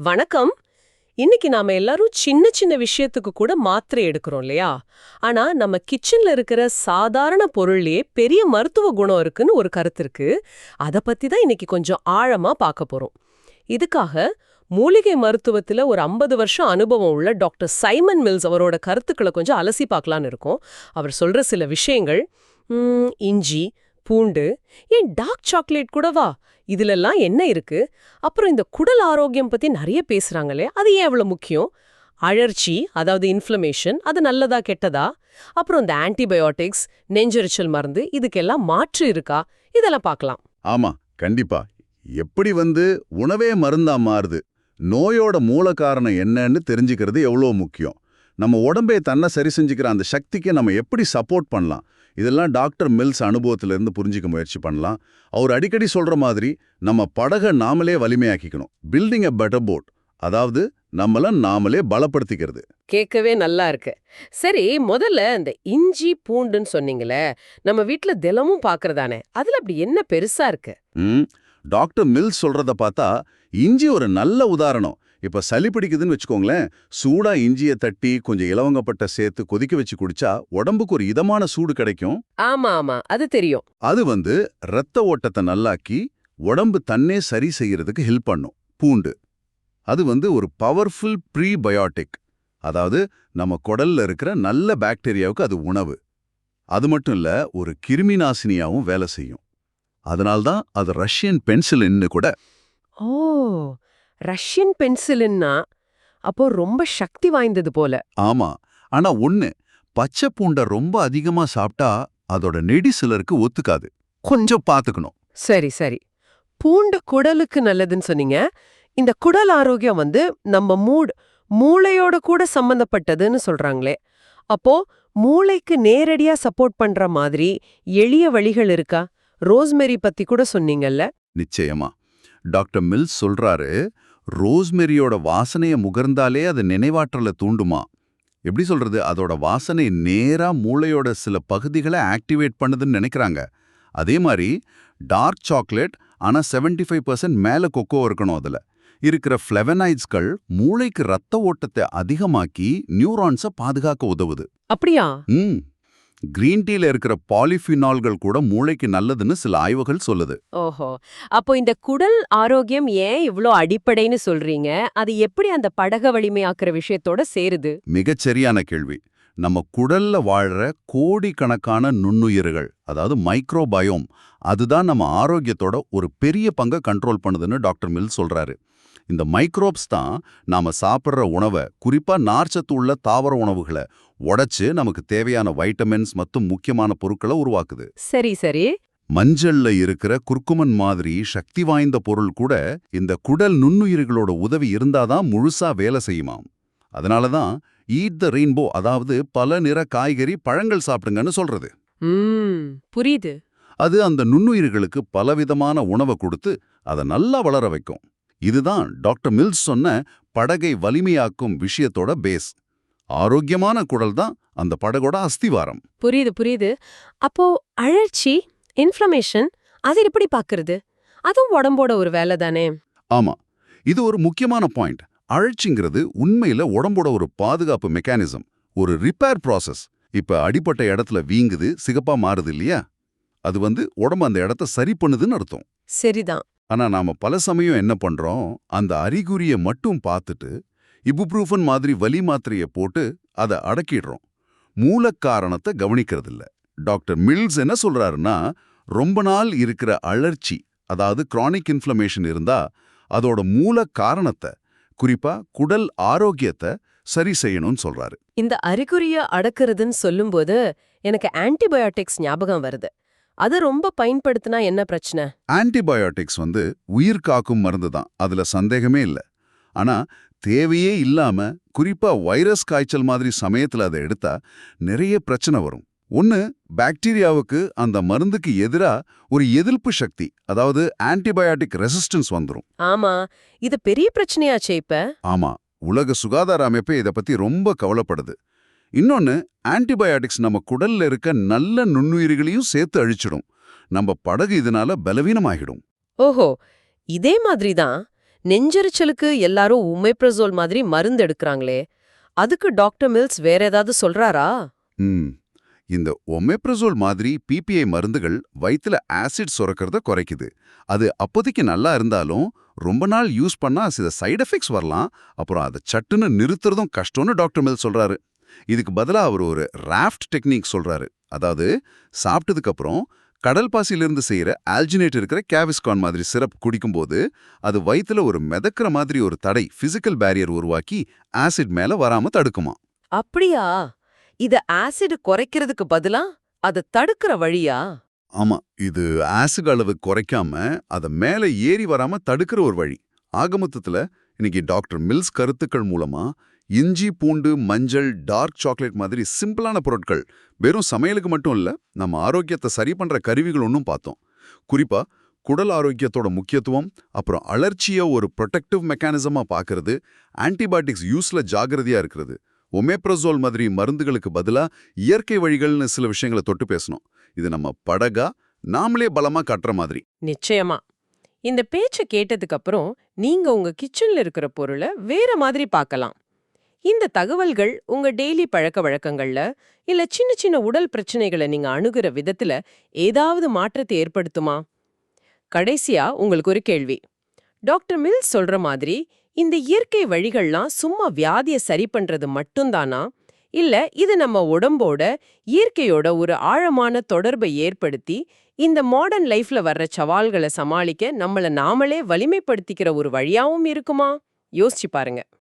வணக்கம். இன்னைக்கு நாம எல்லாரும் சின்ன சின்ன விஷயத்துக்கு கூட மாத்திரை எடுக்கிறோம் இல்லையா? ஆனா நம்ம கிச்சன்ல இருக்கிற சாதாரண பொருள்லயே பெரிய மருத்துவ குணம் இருக்குன்னு ஒரு கருத்து இருக்கு. அத பத்தி தான் இன்னைக்கு கொஞ்சம் ஆழமா பார்க்க போறோம். இதுக்காக மூலிகை மருத்துவத்துல ஒரு 50 வருஷம் அனுபவம் உள்ள டாக்டர் சைமன் மில்ஸ் அவரோட கருத்துக்களை கொஞ்சம் அலசி பார்க்கலான்னு இருக்கோம். அவர் சொல்ற சில விஷயங்கள் இஞ்சி பூண்டு ஏன் டார்க் சாக்லேட் கூடவா இதுலெல்லாம் என்ன இருக்கு? அப்புறம் இந்த குடல் ஆரோக்கியம் பத்தி நிறைய பேசுறாங்களே அது ஏன் எவ்வளவு முக்கியம்? அழற்சி அதாவது இன்ஃப்ளமேஷன் அது நல்லதா கெட்டதா? அப்புறம் இந்த ஆன்டிபயோட்டிக்ஸ் நெஞ்செரிச்சல் மருந்து இதுக்கெல்லாம் மாற்று இருக்கா? இதெல்லாம் பார்க்கலாம். ஆமா கண்டிப்பா. எப்படி வந்து உணவே மருந்தா மாறுது? நோயோட மூல காரணம் என்னன்னு தெரிஞ்சுக்கிறது எவ்வளோ முக்கியம்? நம்ம உடம்பே தன்னை சரி செஞ்சுக்கிற அந்த சக்திக்கு நம்ம எப்படி சப்போர்ட் பண்ணலாம்? இதெல்லாம் டாக்டர் மில்ஸ் அனுபவத்திலிருந்து புரிஞ்சுக்க முயற்சி பண்ணலாம். அவர் அடிக்கடி சொல்ற மாதிரி நம்ம படகை நாமளே வலிமையாக்கிக்கணும். பில்டிங் அ பெட்டர் போட் அதாவது நம்மள நாமளே பலப்படுத்திக்கிறது. கேட்கவே நல்லா இருக்கு. சரி முதல்ல இந்த இஞ்சி பூண்டுன்னு சொன்னீங்களே நம்ம வீட்ல தினமும் பாக்குறதானே? அதுல அப்படி என்ன பெருசா இருக்கு? டாக்டர் மில்ஸ் சொல்றத பார்த்தா இஞ்சி ஒரு நல்ல உதாரணம். இப்ப சளி பிடிக்குதுன்னு வச்சுக்கோங்களேன் சூடா இஞ்சியை தட்டி கொஞ்சம் இலவங்கப்பட்ட சேர்த்து கொதிக்க வச்சு குடிச்சா உடம்புக்கு ஒரு இதமான சூடு கிடைக்கும். ஆமா ஆமா. அது தெரியும். அது வந்து இரத்த ஓட்டத்தை நல்லாக்கி உடம்பு தன்னே சரி செய்யறதுக்கு ஹெல்ப் பண்ணும். பூண்டு. அது வந்து ஒரு பவர்ஃபுல் ப்ரீபயோட்டிக் அதாவது நம்ம குடல்ல இருக்கிற நல்ல பாக்டீரியாவுக்கு அது உணவு. அது மட்டும் இல்ல ஒரு கிருமி நாசினியாவும் வேலை செய்யும். அதனால்தான் அது ரஷ்யன் பென்சிலின்னு கூட. ஓ! ரஷ்யன் பென்சிலின்னா அப்போ ரொம்ப சக்தி வாய்ந்தது போல. ஆமா. ஆனா ஒண்ணு பச்சை பூண்டை ரொம்ப அதிகமா சாப்பிட்டா அதோட நெடி சிலருக்கு ஒத்துக்காது. கொஞ்சம் பாத்துக்கணும். சரி சரி. பூண்டு குடலுக்கு நல்லதுன்னு சொன்னீங்க. இந்த குடல் ஆரோக்கியம் வந்து நம்ம மூட் மூளையோட கூட சம்பந்தப்பட்டதுன்னு சொல்றாங்களே. அப்போ மூளைக்கு நேரடியா சப்போர்ட் பண்ற மாதிரி எளிய வழிகள் இருக்கா? ரோஸ்மெரி பத்தி கூட சொன்னீங்கல்ல. நிச்சயமா. டாக்டர் மில்ஸ் சொல்றாரு ரோஸ்மெரியோட வாசனைய முகர்ந்தாலே அது நினைவாற்றலை தூண்டுமா? எப்படி சொல்றது? அதோட வாசனை நேரா மூளையோட சில பகுதிகளை ஆக்டிவேட் பண்ணுதுன்னு நினைக்கிறாங்க. அதே மாதிரி டார்க் சாக்லேட் ஆனா 75% ஃபைவ் பர்சன்ட் மேல கொக்கோ இருக்கணும் அதுல. இருக்கிற ஃப்ளெவனைட்ஸ்கள் மூளைக்கு ரத்த ஓட்டத்தை அதிகமாக்கி நியூரான்ஸை பாதுகாக்க உதவுது. அப்படியா? ம். கிரீன் டீல இருக்கிற பாலிஃபினால்கள் கூட மூளைக்கு நல்லதுன்னு சில ஆய்வுகள் சொல்லுது. ஓஹோ. அப்போ இந்த குடல் ஆரோக்கியம் ஏன் இவ்ளோ அடிப்படைன்னு சொல்றீங்க? அது எப்படி அந்த படக வலிமையாக்குற விஷயத்தோட சேருது? மிகச் சரியான கேள்வி. நம்ம குடல்ல வாழ்ற கோடிக்கணக்கான நுண்ணுயிர்கள் அதாவது மைக்ரோபயோம் அதுதான் நம்ம ஆரோக்கியத்தோட ஒரு பெரிய பங்கை கண்ட்ரோல் பண்ணுதுன்னு டாக்டர் மில் சொல்றாரு. இந்த மைக்ரோப்ஸ் தான் நாம சாப்பிட்ற உணவை குறிப்பா நார்ச்சத்து உள்ள தாவர உணவுகளை உடைச்சு நமக்கு தேவையான வைட்டமின்ஸ் மற்றும் முக்கியமான பொருட்களை உருவாக்குது. சரி சரி. மஞ்சள்ல இருக்கிற குர்குமன் மாதிரி சக்தி வாய்ந்த பொருள் கூட இந்த குடல் நுண்ணுயிர்களோட உதவி இருந்தாதான் முழுசா வேலை செய்யுமாம். அதனால தான் ஈட் த ரெயின்போ அதாவது பல நிற காய்கறி பழங்கள் சாப்பிடுங்கன்னு சொல்றது. புரியுது. அது அந்த நுண்ணுயிர்களுக்கு பலவிதமான உணவை கொடுத்து அதை நல்லா வளர வைக்கும். இதுதான் டாக்டர் மில்ஸ் சொன்ன படகை வலிமையாக்கும் விஷயத்தோட பேஸ். ஆரோக்கியமான குடல் தான் அந்த படகோட அஸ்திவாரம். புரியுது புரியுது. அப்போ அழற்சி இன்ஃப்ளமேஷன் அது எப்படி பாக்குறது? அதுவும் உடம்போட ஒரு வேலை தானே. ஆமா. இது ஒரு முக்கியமான பாயிண்ட் அழற்சிங்கிறது உண்மையில உடம்போட ஒரு பாதுகாப்பு மெக்கானிசம் ஒரு ரிப்பேர் ப்ராசஸ் இப்ப அடிப்பட்ட இடத்துல வீங்குது சிகப்பா மாறுது இல்லையா? அது வந்து உடம்பு அந்த இடத்த சரி பண்ணுதுன்னு அர்த்தம். சரிதான். ஆனா நாம பல சமயம் என்ன பண்றோம்? அந்த அறிகுறிய மட்டும் பார்த்துட்டு இபுப்ரூஃபன் மாதிரி வலி மாத்திரைய போட்டு அதை அடக்கிடுறோம். மூல காரணத்தை கவனிக்கிறதில்ல. டாக்டர் மில்ஸ் என்ன சொல்றாருன்னா ரொம்ப நாள் இருக்கிற அழற்சி அதாவது கிரானிக் இன்ஃப்ளமேஷன் இருந்தா அதோட மூல காரணத்தை குறிப்பா குடல் ஆரோக்கியத்தை சரி செய்யணும்னு சொல்றாரு. இந்த அறிகுறிய அடக்குறதுன்னு சொல்லும்போது எனக்கு ஆன்டிபயோட்டிக்ஸ் ஞாபகம் வருது. அது ரொம்ப பயன்படுத்தினா என்ன பிரச்சனை? ஆன்டிபயோட்டிக்ஸ் வந்து உயிர் காக்கும் மருந்து தான் அதுல சந்தேகமே இல்ல. ஆனா தேவையே இல்லாம குறிப்பா வைரஸ் காய்ச்சல் மாதிரி சமயத்துல அதை எடுத்தா நிறைய பிரச்சனை வரும். ஒன்னு பாக்டீரியாவுக்கு அந்த மருந்துக்கு எதிரா ஒரு எதிர்ப்பு சக்தி அதாவது ஆன்டிபயோட்டிக் ரெசிஸ்டன்ஸ் வந்துரும். ஆமா இது பெரிய பிரச்சனையாச்சே இப்ப. ஆமா உலக சுகாதார அமைப்பே இத பத்தி ரொம்ப கவலைப்படுது. இன்னொன்னு ஆன்டிபயோட்டிக்ஸ் நம்ம குடல்ல இருக்க நல்ல நுண்ணுயிரிகளையும் சேர்த்து அழிச்சிடும். நம்ம படகு இதனால பலவீனமாகிடும். ஓஹோ இதே மாதிரி தான் நெஞ்செரிச்சலுக்கு எல்லாரும் உமைப்ரசோல் மாதிரி மருந்து எடுக்கறாங்களே அதுக்கு டாக்டர் மில்ஸ் வேற ஏதாவது சொல்றாரா? இந்த ஒமேப்ரசோல் மாதிரி பிபிஐ மருந்துகள் வயித்துல ஆசிட் சுரக்கிறத குறைக்குது. அது அப்போதைக்கு நல்லா இருந்தாலும் ரொம்ப நாள் யூஸ் பண்ணா சில சைடு எஃபெக்ட்ஸ் வரலாம். அப்புறம் அதை சட்டுன்னு நிறுத்துறதும் கஷ்டம்னு டாக்டர் மில் சொல்றாரு. இதுக்கு பதிலா அவர் ஒரு ராஃப்ட் டெக்னிக் சொல்றாரு. அதாவது சாப்பிட்டதுக்கப்புறம் கடல் பாசியிலிருந்து செய்யற ஆல்ஜினேட் இருக்கிற கேவிஸ்கான் மாதிரி சிரப் குடிக்கும்போது அது வயித்துல ஒரு மிதக்கிற மாதிரி ஒரு தடை பிசிக்கல் பேரியர் உருவாக்கி ஆசிட் மேல வராம தடுக்குமா அப்படியா? இத ஆசிட் குறைக்கிறதுக்கு பதிலா அத தடுக்கிற வழியா? ஆமா இது ஆசிட் அளவு குறைக்காம அத மேல ஏறி வராம தடுக்கிற ஒரு வழி. ஆகமொத்தத்துல இன்னைக்கு டாக்டர் மில்ஸ் கருத்துக்கள் மூலமா இஞ்சி பூண்டு மஞ்சள் டார்க் சாக்லேட் மாதிரி சிம்பிளான பொருட்கள். வெறும் சமையலுக்கு மட்டும் இல்ல நம்ம ஆரோக்கியத்தை சரி பண்ற கருவிகள் ஒன்றும் பார்த்தோம். குறிப்பா குடல் ஆரோக்கியத்தோட முக்கியத்துவம் அப்புறம் அலர்ச்சியை ஒரு ப்ரொடெக்டிவ் மெக்கானிசமா பார்க்கறது ஆன்டிபயோட்டிக்ஸ் யூஸ்ல ஜாகிரதையாக இருக்கிறது. ஒமேப்ரசோல் மாதிரி மருந்துகளுக்கு பதிலா இயற்கை வழிகள்னு சில விஷயங்களை தொட்டு பேசணும். இது நம்ம படகா நாமளே பலமா கட்டுற மாதிரி. நிச்சயமா. இந்த பேச்ச கேட்டதுக்கு அப்புறம் நீங்க உங்க கிச்சன்ல இருக்கிற பொருளை வேற மாதிரி பார்க்கலாம். இந்த தகவல்கள் உங்க டெய்லி பழக்க வழக்கங்கள்ல இல்ல சின்ன சின்ன உடல் பிரச்சனைகளை நீங்க அணுகிற விதத்துல ஏதாவது மாற்றத்தை ஏற்படுத்துமா? கடைசியா உங்களுக்கு ஒரு கேள்வி. டாக்டர் மில்ஸ் சொல்ற மாதிரி இந்த இயற்கை வழிகள்லாம் சும்மா வியாதிய சரி பண்றது மட்டும்தானா? இல்ல இது நம்ம உடம்போட இயற்கையோட ஒரு ஆழமான தொடர்பை ஏற்படுத்தி இந்த மாடர்ன் லைஃப்ல வர்ற சவால்களை சமாளிக்க நம்மள நாமளே வலிமைப்படுத்திக்கிற ஒரு வழியாவும் இருக்குமா? யோசிச்சு பாருங்க.